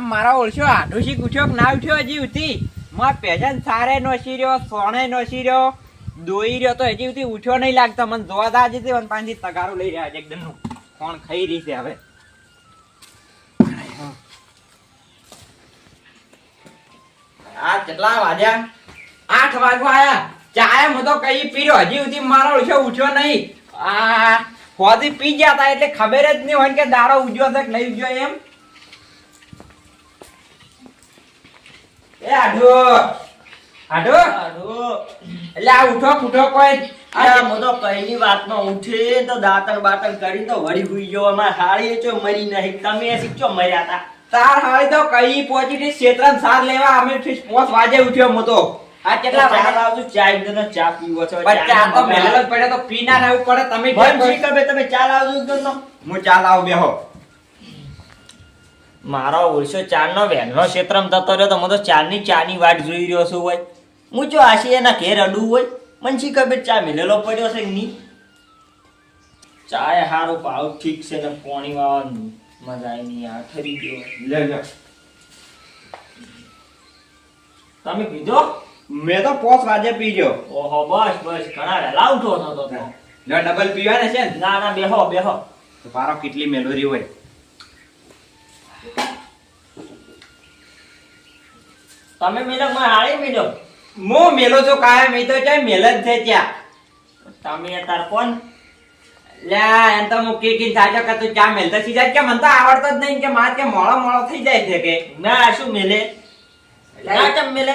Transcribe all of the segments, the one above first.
આમ મારા ઓળશો આઢુસી ગુઠ્યો ના ઉઠ્યો હજી ઉઠી માં પેશન સારે નોસી રહ્યો સોણે નોસી રહ્યો દોઈ રહ્યો તો હજી ઉઠી ઉઠ્યો નહીં લાગતો. મને જોવા દા હજી મને પાંચથી તગારો લઈ રહ્યા છે એકદમ કોણ ખાઈ રહી છે હવે? આ કેટલા વાગ્યા? આઠ વાગવા આયા. ચાય હું તો કઈ પીર્યો હજી સુધી મારો ઓળશો ઉઠ્યો નહીં. આ હોદી પી ગયા હતા એટલે ખબર જ નહીં હોય કે દારો ઉજ્યો છે કે નહીં ઉજ્યો એમ. એ આઢો આઢો એટલે આ ઉઠો ઉઠો કોઈ. આ હું તો કઈની વાતમાં ઉઠે તો દાંતણ બાતણ કરી તો વળી હુઈ ગયો. અમાર હાળી ચો મરી નહીં. તમે શીખો મર્યા તા? તાર હાળી તો કઈ પહોંચી થી ક્ષેત્રમ સાર લેવા અમે થી વાજે ઉઠ્યો તો આ કેટલા વાગે? લાવજો ચા એકદમ ચા પીવો છો. ચા તો પડ્યો તો પીના રહેવું પડે. તમે કેમ બંધ કોઈ- શીખે તમે ચા લાવજો એકદમ હું ચા લાવું બેહો. મારો ઓળશો ચારનો નો વેનનો ક્ષેત્રમ થતો રહ્યો તો હું તો ચારની ચાની વાટ જોઈ રહ્યો છું હોય. હું જો આશી એના ઘેર અડું હોય મને શી ખબર ચા મિલેલો પડ્યો છે નહીં? ચાય હારો ભાવ ઠીક છે ને પાણી વાળવાનું મજા આવી નહીં આ ઠરી ગયો. લે લે તમે પીધો? મેં તો પોસ વાજે પીજો ઓહો બસ બસ ઘણા વહેલા ઉઠો થતો તો ડબલ પીવાના છે ના ના બેહો બેહો. તો પારો કેટલી મેલોરી હોય. તમે મેલો મને હાળી મેલો. હું મેલો છું કાયમ? મે તો ક્યાં મેલ જ છે ત્યાં. તમે તાર કોણ? લે એમ તો હું કી કી સાચો કે તું ચા મેલતો જાય કે મને તો આવડતો જ નહીં કે માર કે મોળો મોળો થઈ જાય છે કે. ના શું મેલે? ના ચમ મેલે?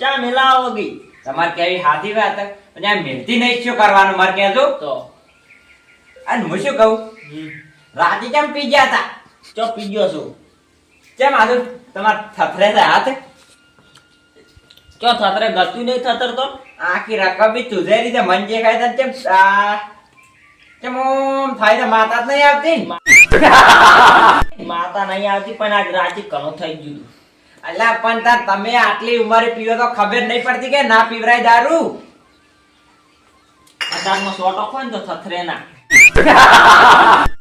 ચા મેલાવો ગઈ તમારે કેવી હાથી વાત? અને આ મેલતી નહીં શું કરવાનું? મારે કહેજો. તો? અને હું શું કહું? રાતે કેમ પી ગયા હતા ચો પી ગયો છું? કેમ આજો તમાર થથરે છે હાથ? ચો થતરે ગતું નહીં થતર તો? આખી રકમ બી તુઝે રીતે મન જે ખાય તને કેમ કેમ ઓમ થાય તો માતા જ નહીં આવતી માતા નહીં આવતી પણ આજ રાજી ઘણું થઈ ગયું અલ્યા પણ તાર તમે આટલી ઉંમરે પીવો તો ખબર નહીં પડતી કે ના પીવરાય દારૂ? અત્યારમાં સોટો હોય ને તો થથરે ના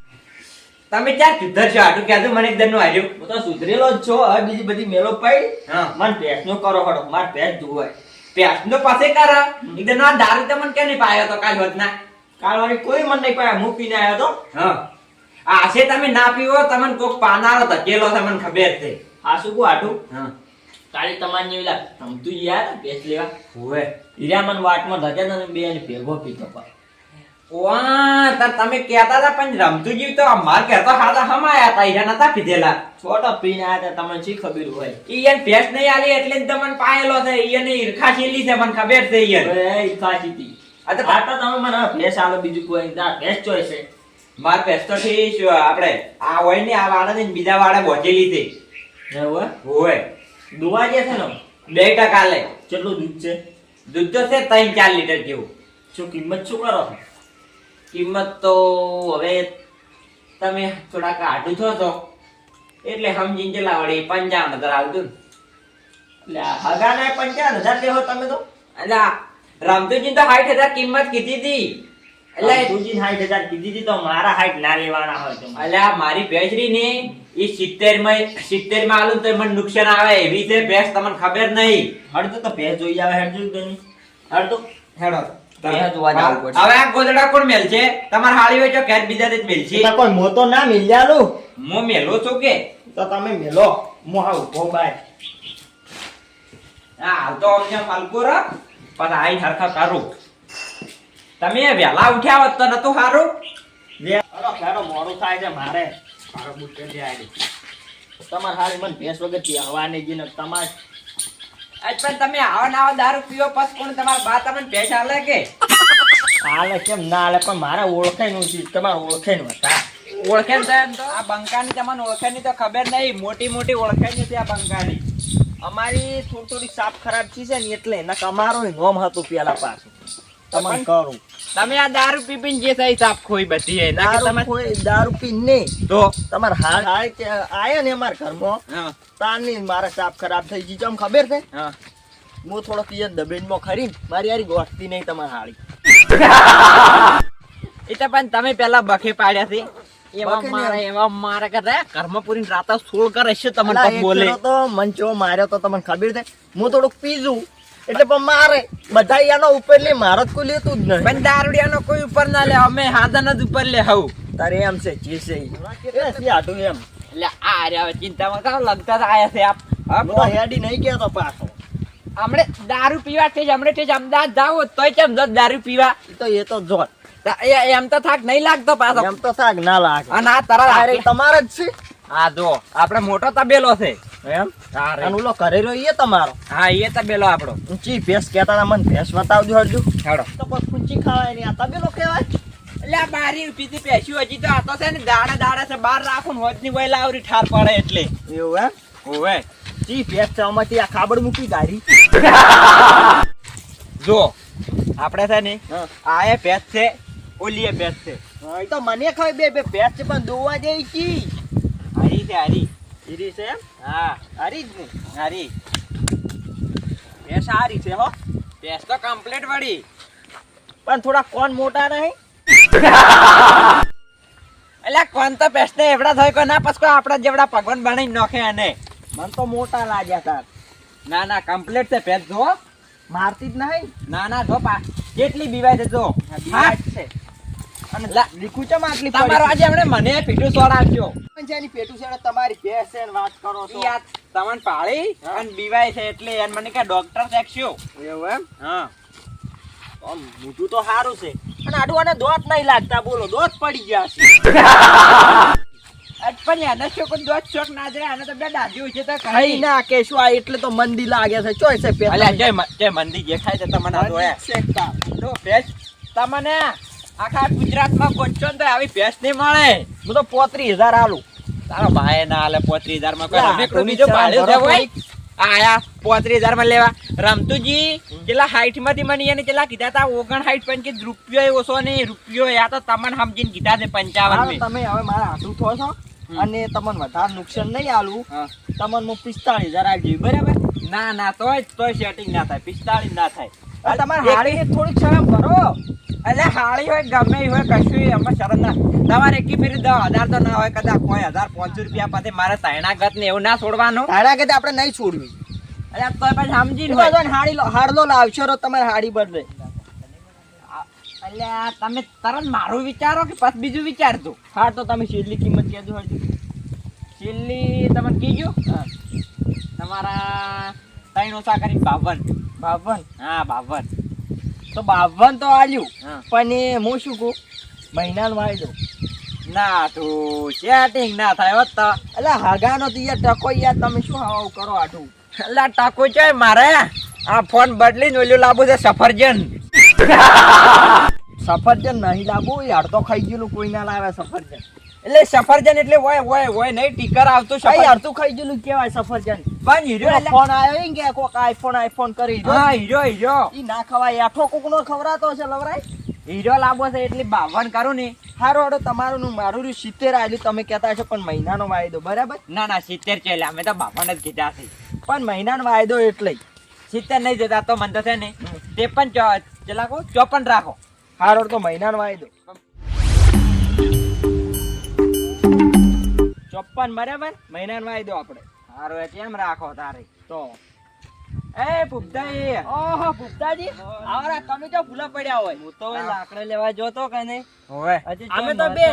તમે ક્યાં સુધર છો? આટલું ક્યાં મને એકદમનું આવ્યું હું તો સુધરેલો જ છો હવે બીજી બધી મેળો પડી. હા. મને ભેંસ નો કરો હડો માર ભેંસ જોવાય ભેંસ નો પાસે કરા? એકદમ આ દારૂ તમને કેમ નહીં પાયો તો કાલ વધના ના કાલ વાળી કોઈ મન નહીં પાયા હું પીને આવ્યો તો. હા. આશે તમે ના પીવો તમને કોક પાનારો ધકેલો છે મને ખબર છે. આ શું કહું આટું હા. કાલે તમારે જેવી લાગ સમતું યાર ભેંસ લેવા. હોય હીરા મન વાટમાં ધકે ને બે ભેગો પીતો પણ. તાર તમે કહેતા હતા પણ રમતું જીવ તો અમાર ઘર તો હાથા હમાયા હતા ઈરા નતા પીધેલા છોટો પીને આવ્યા હતા તમને શી ખબર હોય? ઈયન ભેંસ નહીં આલી એટલે જ તમને પાયેલો છે ઈયન ઈરખા છેલી છે મને ખબર છે ઈયન એ ખાસી હતી આ તો તમે મને ભેંસ આલો બીજું કોઈ. તાર ભેંસ ચોય છે. માર ભેંસ તો ઠીક આપણે. આ હોય ને આ વાળા ને બીજા વાળા બોચેલી છે. હોય. હે? દુવા જે છે ને? બે ટકા લે. કેટલું દૂધ છે? દૂધ તો છે ત્રણ ચાર લીટર જેવું. શું કિંમત શું કરો છો? કિંમત તો હવે તમે થોડાક કાઢું છો તો. એટલે સમજીને ચલા વળી પંચાવન હજાર આવતું હગાના પંચાવન હજાર લેવો તમે તો. એટલે આ તો સાઠ હજાર કિંમત કીધી હતી એટલે તુજી સાઠ હજાર કીધી હતી તો મારા હાઈટ ના લેવાના હોય તો. એટલે મારી ભેંસરી ને એ સિત્તેરમાં સિત્તેરમાં આલું તો મને નુકસાન આવે એવી છે ભેંસ તમને ખબર નહીં. હડતું તો ભેંસ જોઈ આવે હેડ જોઈ ગઈ હળતો હેડો હવે આ ગોદડા કોણ મેલ છે તમારે હાળી હોય તો ઘેર બીજા જ મેલ છે કોઈ મોતો ના મિલ્યાલું. હું મેલો છું કે? તો તમે મેલો. હું હા ઊભો બાય. હાલ તો અમને ફાલકો રાખ પણ આઈ હરખા તારું. તમે વહેલા ઉઠ્યા હોત તો નતું સારું મોડું થાય છે મારે. તમારે હારી મને ભેંસ વગરથી હવાની જી તમારે પણ તમે આવા ને દારૂ પીવો પછી કોણ તમારા બા તમને ભેંસ હાલે કે? હાલે કેમ ના હાલે પણ મારા ઓળખાયનું છે તમારા ઓળખાયનું હતા ઓળખે તો આ બંકાની તમને ઓળખે ની તો ખબર નહીં મોટી મોટી ઓળખે નથી આ બંકાની. અમારી થોડી થોડી સાપ ખરાબ છે ને એટલે એના કમારો નોમ હતું પેલા પાછું. તમને કરું. તમે આ દારૂ પીપીને જે થઈ સાપ ખોઈ બધી ના દારૂ કોઈ દારૂ પીને તો? તમાર હાલ આય કે આયા ને અમારા ઘરમાં. હા. તારની મારા સાપ ખરાબ થઈ ગઈ ચમ ખબર છે? હા. થોડોક ઈ દબેનમાં ખરી મારી યારી ગોઠતી નહીં તમારે હાળી. એ તો પણ તમે પેલા બખે પાડ્યા છે. એવા મારે. એવા મારે કે કર્મપુરી કર્મ રાતા સોળ કરે છે તમને બોલે. તો મંચો માર્યો તો તમને ખબર છે? હું થોડુંક પીજું એટલે પણ મારે બધા એનો ઉપર લે મારો કોઈ લેતું જ નહીં. પણ દારૂડિયાનો કોઈ ઉપર ના લે અમે હાદન જ ઉપર લે હવ તારે એમ છે જે છે એ છે આટું એમ. એટલે આ રે ચિંતામાં કામ લગતા આયા છે આપ. હેડી નહીં કહેતો પાછો. હમણે દારૂ પીવા છે હમણે તે અમદાવાદ જાવ તોય કેમ જો દારૂ પીવા? તો એ તો જો એમ તો થાક નહીં લાગતો પાછો. એમ તો થાક ના લાગે. અને આ અરે તમારે જ છે. આ જો આપણે મોટો તબેલો છે. એમ. અને ઓલો કરી રહ્યો એ તમારો? હા એ તબેલો આપણો. ઊંચી ભેંસ કહેતા હતા મને ભેંસ બતાવજો હજુ. હેડો. તો કોઈ ઊંચી ખાવાય નહીં આ તબેલો કહેવાય? એટલે બારી પીતી પેશ્યું હજી તો આ તો છે ને દાડા દાડા છે બહાર રાખું હોજની વય આવરી ઠાર પડે એટલે. એવું એમ? ઓવે ચી ભેંસ છે આ ખાબડ મૂકી ગાડી જો આપણે છે ને. આ એ ભેંસ છે ઓલી એ ભેંસ છે. તો મને ખબર બે બે ભેંસ છે પણ દોવા જઈ કી હરી છે હરી. ઈરી છે એમ? હા. હારી જ ને, હારી. ભેંસ હારી છે હો. ભેંસ તો કમ્પ્લીટ વળી. પણ થોડા કોણ મોટા નહીં? એટલે કોણ તો પેસ્ટને એવડા થાય ના, પછી આપણા જેવડા ભગવાન બનાવી નોખે અને મને તો મોટા લાગ્યા તાર ના ના કમ્પ્લીટ છે ભેંસ, જો. મારતી જ નહીં. ના ના, જો, પા જેટલી બીવાય છે જો છે. અને લીખું ચમ આટલી તમારો આજે હમણે મને પેટું સોડાવજો પણ જેની પેટું છે તમારી ને વાત કરો છો. આ તમને પાળી અને બીવાય છે એટલે એને મને કે ડોક્ટર એવું એમ? હા. આમ મોઢું તો સારું છે. અને આડું આને દોત નહીં લાગતા બોલો દોત પડી ગયા છે. પણ એને શું કોઈ દોત શોખ ના જાય આને તો બે દાદી છે તો કઈ ના કે શું આ એટલે તો મંદી લાગે છે. ચોય છે અલ્યા જય જય મંદી જે ખાય છે તમને આ જોયા તો તમને આખા ગુજરાતમાં ગોચો ને આવી ભેંસ નહીં મળે. હું તો પોત્રીસ હજાર આલું. તારો ભાઈ ના હાલે પોત્રીસ હજારમાં કોઈ બીજો ભરો આયા પોત્રીસ હજારમાં લેવા. રમતુજી કેટલા હાઈટમાંથી મને એને કેટલા કીધા હતા? ઓગણ હાઈટ પણ કે રૂપિયો ઓછો ને રૂપિયો આ તો તમને સમજીને કીધા છે પંચાવન તમે હવે મારા આટલું થો છો. અને તમને વધારે નુકસાન નહીં આલું. તમને હું પિસ્તાળીસ હજાર આપી બરાબર? ના ના તોય તોય સેટિંગ ના થાય પિસ્તાળીસ ના થાય. તમારે હાડી થોડીક શરમ કરો. એટલે હાળી હોય ગમે હોય કશું એમાં શરમ ના તમારે એકી ફેરી દસ હજાર તો ના હોય કદાચ કોઈ હજાર પાંચસો રૂપિયા પછી મારે તાયણાગત ને એવું ના છોડવાનું. કે આપણે નહીં છોડવી. એટલે તો પછી સમજીને હોય. હોય હાડી લો હાડલો લાવશો તો તમારે હાડી બદલે. એટલે તમે તરત મારું વિચારો કે પછી બીજું વિચારજો. હા તો તમે છેલ્લી કિંમત કહેજો હજી. છેલ્લી તમને કીધું તમારા ત્રણ ઓછા કરી બાવન. બાવન? હા બાવન. તો બાવન તો આલ્યું. પણ હું શું કહું? મહિનાનો વાયદો ના તું સેટિંગ ના થાય હોત એટલે હાગાનો તો યાર ટકો યાર તમે શું હાવ કરો આટું? એટલે ટકો છે મારે. આ ફોન બદલીને ઓલું લાવવું છે સફરજન. સફરજન નહીં લાવવું યાર તો ખાઈ ગયેલું કોઈ ના લાવે સફરજન. એટલે સફરજન એટલે હોય હોય હોય નહીં ટીકર આવતું કઈ યાર તું ખાઈ ગયેલું કેવાય સફરજન. પણ હીરો એટલે ફોન આવ્યો ને કે કોક આઈફોન આઈફોન કરી હા હીરો હીરો. ઈ ના ખવાય આઠો કોક નો ખવરાતો છે લવરાય. હીરો લાવવો છે એટલે બાવન કરો ને. હારો હારો તમારું નું મારું રહ્યું સિત્તેર આવેલું તમે કહેતા છો પણ મહિનાનો વાયદો બરાબર? ના ના સિત્તેર ચાલે અમે તો બાવન જ કીધા છે. પણ મહિનાનો વાયદો એટલે. સિત્તેર નહીં જતા તો મને તો છે ને તે પણ ચો- કહો ચોપન રાખો. હારો તો મહિનાનો વાયદો. ચોપ્પન બરાબર? મહિનાનો વાયદો આપણે સારું એ કેમ રાખો તારે? તો એ પુગદાઈ ઓહો પુખ્તાજી આવરા તમે તો ભૂલા પડ્યા હોય? હું તો હા. લેવા જોતો કે નહીં? હોય અમે તો બે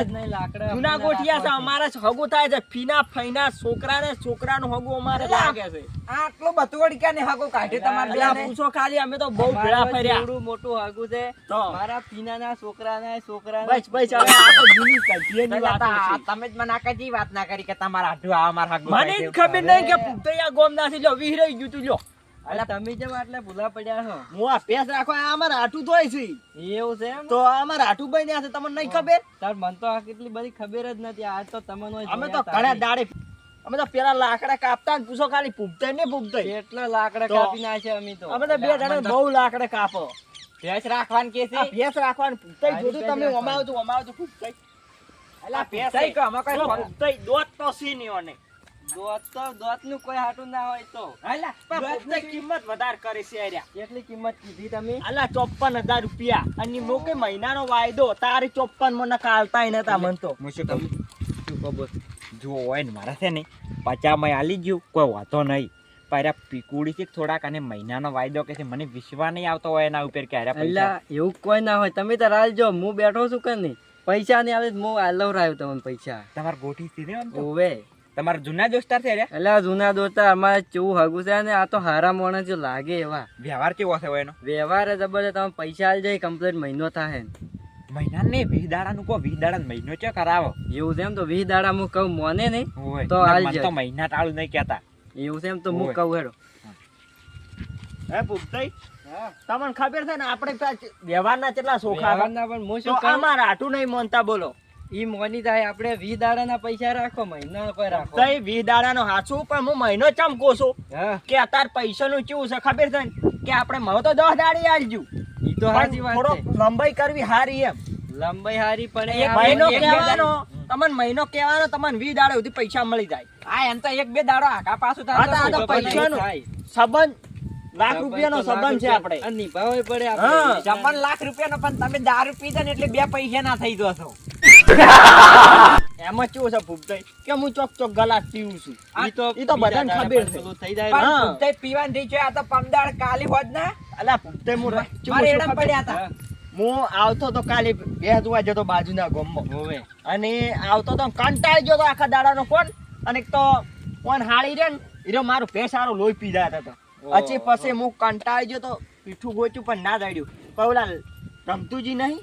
જૂના ગોઠિયા છે અમારે હગું થાય છે. ફીના ફઈના છોકરા છોકરાનું હગું અમારે લાગે છે. આટલું બધું ક્યાં ને હાકો કાઢ્યું તમારે અલા, પૂછો ખાલી અમે તો બહુ ભેળા ફર્યા. મોટું હાગું છે. મારા પીનાના છોકરાના છોકરાના બસ બસ હવે આ તો જૂની કઢીએની એટલે વાતો. તમે જ મને આ કદી વાત ના કરી કે તમારા હાડું આ મારા હાગું મને ખબર નહીં કે પુખ્તૈયા ગોમ નાથી જો વિહરાઈ ગયું તું લ્યો. અલા, તમે જેમ આટલે ભૂલા પડ્યા છો. હું આ પેસ રાખવા આ અમારે ધોય છે. એવું છે તો આ અમારે બન્યા છે તમને નહીં ખબર? તાર મને તો આ કેટલી બધી ખબર જ નથી આજ તો તમને અમે તો ઘણા દાડે અમે તો પેલા લાકડા કાપતા ને પૂછો ખાલી પૂગતાય ને કેટલા લાકડા કાપી નાખ્યા અમે તો? અમે તો બે જણા બહુ લાકડા કાપો. ભેંસ રાખવાનું કે છે? ભેંસ રાખવાનું પૂગતાય જોતું તમે રાખવાની. અમાવ તો અમાવ તો પૂગતાય અલા, ભેંસ ભેંસાઈ કે અમે કઈ ફોન- દોત તો સી નહીં દોત તો દોતનું કોઈ હાટું ના હોય તો. હાલા, દોત પોતે કિંમત વધારે કરે છે કેટલી કિંમત કીધી તમે? અલા ચોપ્પન હજાર રૂપિયા. અને મોકે મહિનાનો વાયદો તારે ચોપ્પન મને કાલતા નતા મન તો હું શું કહું? શું કહું જો હોય ને મારા છે ને પચામાં આલી ગયું કોઈ વાતો નહીં. પાયરા પીકુડી થી થોડાક અને મહિનાનો વાયદો કે છે મને વિશ્વાસ નહીં આવતો હોય એના ઉપર કે હારે પૈસા. એવું કોઈ ના હોય. તમે તો રાલજો હું બેઠો છું કે નહીં? પૈસા નહીં આવે હું આલવ રાયો તમને પૈસા. તમારે ગોઠી સીધે ઓવે. તમારા જૂના દોસ્તાર છે એટલે જૂના દોસ્તાર અમારે કેવું હગું છે ને? આ તો હારા મોણા જો લાગે એવા. વ્યવહાર કેવો છે એનો? વ્યવહાર જબરજસ્ત તમે પૈસા આલી જાય કમ્પ્લીટ મહિનો થાય મહિના ને વીસ દાડાનું કહો વીસ દાડા મહિનો ચો કરાવો. એવું છે એમ તો વીસ દાડા હું કહું મોને નહીં તો ના, જાય. તો મહિના ટાળું નહીં કહેતા. એવું છે એમ તો હું કઉ કહું હેડો. હે. ભૂપતઈ તમને ખબર છે ને આપણે વ્યવહારના કેટલા સોખા પણ હું શું અમારા આટું નહીં માનતા બોલો. ઈ મોની થાય આપણે વી દાડાના પૈસા રાખો મહિના પર રાખો. તઈ વી દાડાનો હાચું પણ હું મહિનો ચમ કોશું કે અત્યારે પૈસાનું કેવું છે ખબર છે કે આપણે મહો તો 10 દાડી આલજુ. ઈ તો પણ વાત થોડો છે. લંબાઈ કરવી હારી એમ. લંબાઈ હારી પણ એ મહિનો કહેવાનો તમને મહિનો કહેવાનો તમને વી દાડે સુધી પૈસા મળી જાય. આ એમ તો એક બે દાડો આખા પાછું થાય પૈસાનું. સંબંધ લાખ રૂપિયાનો સંબંધ છે આપણે. આ નિભાવવો પડે આપણે. છપ્પન લાખ રૂપિયાનો પણ તમે દારૂ પીધા ને એટલે બે પૈસા ના થઈ જશો. એમાં કેવું છે ભૂપતાઈ? કે હું ચોક ચોક ગલાસ પીવું છું? ઈ તો ઈ તો બધાને ખબર છે. થઈ જાય. હા. ભૂપતઈ પીવાની રીત છે આ તો પમદાળ કાલી હોત ને. અલા ભૂપતાઈ હું રા- કેવું મારે છું પડ્યા હતા. હું. આવતો તો કાલે બે જોવા જતો બાજુના ગામમાં. હોવે. અને આવતો તો કંટાળી ગયો તો આખા દાડાનો કોણ? અને તો કોણ હાળી રે ને એરો મારું ભેંસ લોહી લોહી પીધા હતો પછી પછી હું કંટાળી ગયો તો પીઠું ગોચ્યું પણ ના દાડ્યું. પણ ઓલા રમતુજી નહીં.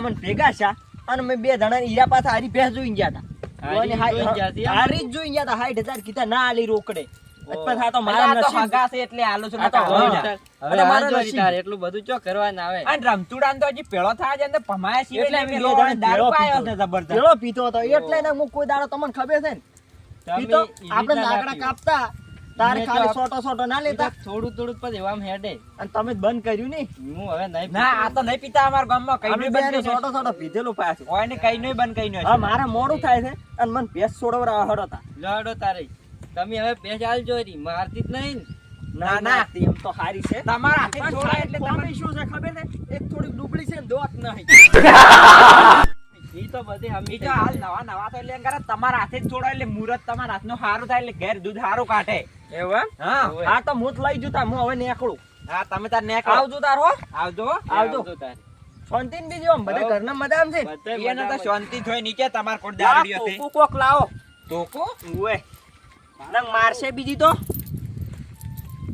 મને ભેગા છે અને મેં બે જણા હીરા પાસે હારી ભેંસ જોઈને ગયા હતા હારી જ જોઈને ગયા હતા હાઈઠ હજાર કીધા ના આલી રોકડે. ઓહ. પછી આ તો મારા મારા તો નસીબ હગા છે એટલે આલો છું આ તો નકર હવે હોય ના. હવે અને મારા હાલ જોરી નસીબ. તારે એટલું બધું ચો કરવા ના આવે? અને રમતુડાન તો પેલો થાય છે ને તો ભમાયા સિવાય એટલે ને અમે પેલો બે જણા દારૂ ભેળો પાયો પીધો. છે જબરદસ્ત પેલો પીતો હતો એટલે ને હું તમને ખબર છે ને? તમે પીતો ઈ આપણે રીતના લાકડા કાપતા તારે ખાલી સોટો સોટો ના લેતા? થોડું થોડું પછી એવા હેડે. અને તમે જ બંધ કર્યું ને હું હવે નહીં ના આ તો નહીં પીતા અમારા ગામમાં કઈ નહીં બંધ સોટો સોટો પીધેલું પાછું. હોય ને કઈ નહીં બંધ કઈ નહીં હા મારે મોડું થાય છે અને મને ભેંસ છોડવરા હડો તા. લડો તારે. તમે હવે ભેંસ હાલ જોરી મારતી જ નહીં ના, ના. એમ તો હારી છે. તમારા હાથે છોડાય એટલે તમે શું છે ખબર છે? એક થોડીક ડુબળી છે ને દોત નહીં ઈ તો બધી હમી તો હાલ નવા નવા તો એટલે કરે તમારા હાથે જ છોડાય એટલે મુહૂર્ત તમારા હાથનું સારું થાય એટલે ઘેર દૂધ સારું કાઢે. એવું હા હા તો હું જ લઈ જતા હું હવે નીકળું. હા તમે તાર નેક આવજો તાર હો. આવજો. આવજો. તારે. શાંતિ ને બીજું બધા ઘરના મજા છે. એને તો શાંતિ જોઈ નીચે તમાર છે? કોક લાવો. તોકો મારશે બીજી તો.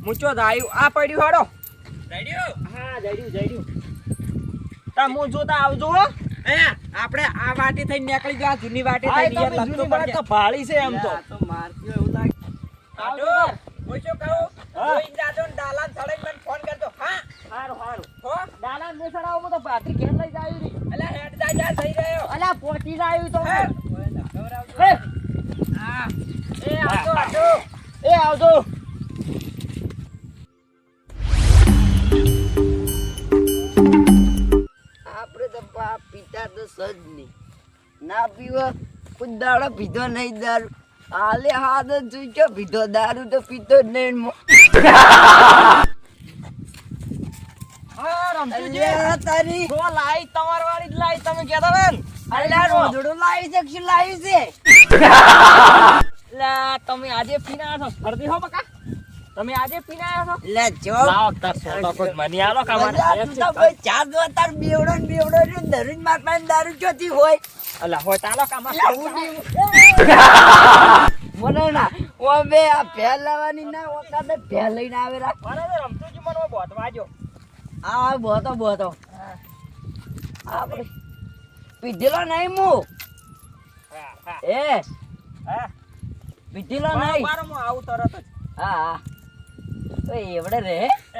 મૂચો આયુ આ પડ્યું હાડો. રેડિયો હા જડ્યું જડ્યું તા હું જોતા આવજો હો. આપણે આ વાટી થઈ નીકળી ગયા જૂની વાટી થઈ ગયા લખતો તો ભાળી છે એમ તો તો મારતી એવું લાગે. હું શું કહું? હા. જાજો ને દાલાન ચડાઈને મને ફોન કરજો. હા? હારું હારું હો? દાલાન ને સડાવો તો પાટી ઘેર લઈ જાય રી અલા, હેડ જા, જા, થઈ રહ્યો. અલ્યા પોટી જાય તો હે? હે હા. એ આવજો આવજો એ આવજો પીતા તો સજ નહીં ના પીવો કોઈ દાડો પીધો નહીં દારૂ. હાલે હાથ જ પીધો દારૂ તો પીતો જ નહીં તારી. લાઈ તમાર વાળી લાઈ તમે કેતા ને. લાવી છે લાવી છે? તમે આજે પીના છો? ફરતી હો બકા. તમે આજે પીને આવ્યા છો? લે જો. લાવો તાર સોટો કોઈ મની આલો કે અમારે તો ભાઈ ચાર દો તાર બેવડો ને બેવડો ને દરરોજ માર પાસે દારૂ ચોથી હોય. અલા હોય તાલો કે અમારે અલ્યા, હું નહીં. મને ના ઓ બે આ ભેલ લાવવાની ના વખતે ભેલ લઈને આવેલા બરાબર રમતુજી મને બોત વાજો. આ બોતો બોતો. આપણે પીધેલો નહીં હા એ હા. પીધેલો નહીં. મારો હું આવું તરત જ. હા હા. તો એવડે રે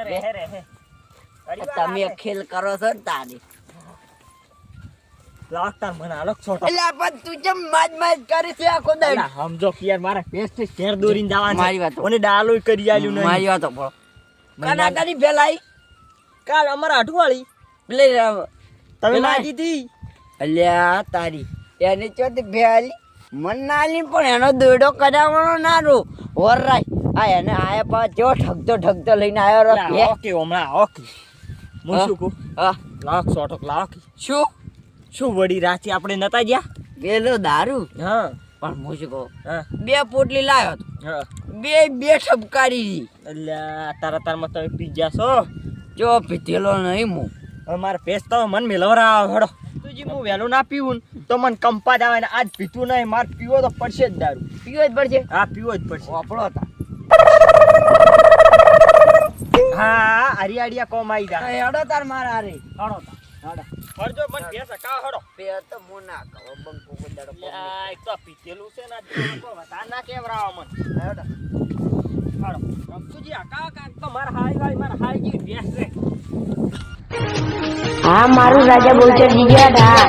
રે રે તમે ખેલ કરો છો ને તારી. લાખ મને આલો છોટો. એટલે પણ તું જેમ માજ માજ કરી છે આખો દાડ? સમજો કે યાર મારા પેસ્ટ શેર દોરીને જવાનું મારી વાત. તો. અને કરી આલ્યું નહીં. મારી વાતો પડો કના કની ફેલાઈ કાલ અમારા અઠવાળી એટલે તમે લાગી હતી અલ્યા તારી. એને ચોથી ફેલાઈ મન ના પણ એનો દોડો કરાવવાનો ના રો વરરાય. આ એને આયા પા જો ઠગતો ઠગતો લઈને આવ્યો રો ઓકે હમણાં ઓકે. હું? શું કહું? હા. લાખ સો ટક લાખ. શું? શું વડી રાતે આપણે નતા ગયા? પેલો દારૂ? હા. પણ હું શું કહું? હા. બે પોટલી લાવ્યો તો. હા. બે બે ઠપકારી એટલે તારા તારમાં તમે પી છો? જો પીધેલો નહીં હું. હવે મારે પેસ તો મન મેલવરા હડો તુજી હું વહેલું ના પીવું તો મને કંપા જ આવે ને આજ પીતું નહીં મારે પીવો તો પડશે જ દારૂ. પીવો જ પડશે? હા પીવો જ પડશે. વાપરો હતા. હા હરિયાળિયા કોમ આવી જા. હેડો તાર મારા રે હડો હડો. હડજો મને પેસ કા હડો? બે તો હું ના કહો બંકો કોઈ દાડો પગ એક તો પીતેલું છે ને આ તો વધારે ના કેવરાવો મને. હેડો. હડો. તુજી આ કા કા તો મારા હાઈ વાળી મારા હાઈ ભેંસ છે હા મારું રાજા બોલચર જીગ્યા હતા